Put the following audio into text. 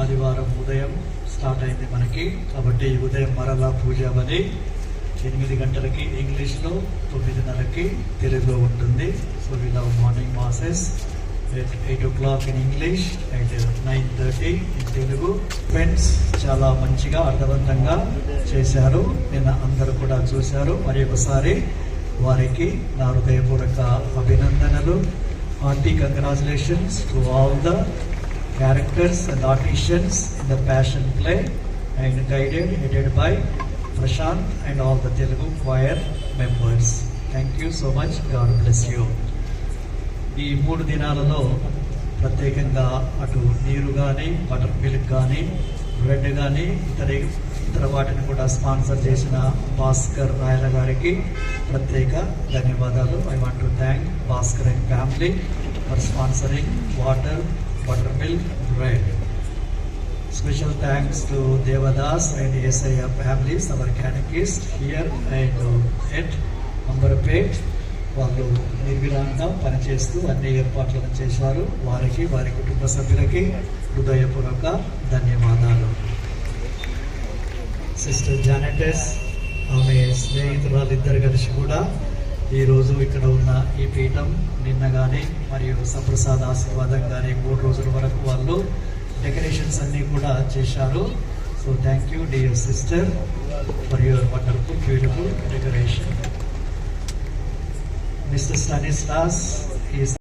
ఆదివారం ఉదయం స్టార్ట్ అయింది మనకి. కాబట్టి ఉదయం మరలా పూజ ఎనిమిది గంటలకి ఇంగ్లీష్లో తొమ్మిదిన్నరకి తెలుగులో ఉంటుంది. So we love morning masses at eight o'clock in English and nine thirty in Telugu friends చాలా మంచిగా అర్థవంతంగా చేశారు. నిన్న అందరూ కూడా చూశారు. మరి ఒకసారి వారికి నా హృదయపూర్వక అభినందనలు. Hearty congratulations to all the characters and artisans in the passion play and guided, headed by Prashant and all the Telugu choir members. Thank you so much God bless you ఈ మూడు దినాలలో ప్రత్యేకంగా అటు నీరు కానీ బటర్ మిల్క్ కానీ bread కానీ ఇతర ఇతర వాటిని కూడా స్పాన్సర్ చేసిన భాస్కర్ రాయల గారికి ప్రత్యేక ధన్యవాదాలు I want to thank Bhaskar and family for sponsoring water butter milk bread special thanks to Devadas and SI families our catechist here and at Amberpet వాళ్ళు నిర్విరాంతం పనిచేస్తూ అన్ని ఏర్పాట్లను చేశారు. వారికి వారి కుటుంబ సభ్యులకి హృదయపూర్వక ధన్యవాదాలు. సిస్టర్ జానటెస్ ఆమె స్నేహితురాలిద్దరు కలిసి కూడా ఈరోజు ఇక్కడ ఉన్న ఈ పీఠం నిన్న కానీ మరియు సప్రసాద్ ఆశీర్వాదం కానీ మూడు రోజుల వరకు వాళ్ళు డెకరేషన్స్ అన్నీ కూడా చేశారు. So thank you dear sister for your wonderful beautiful decoration mister Stanislas is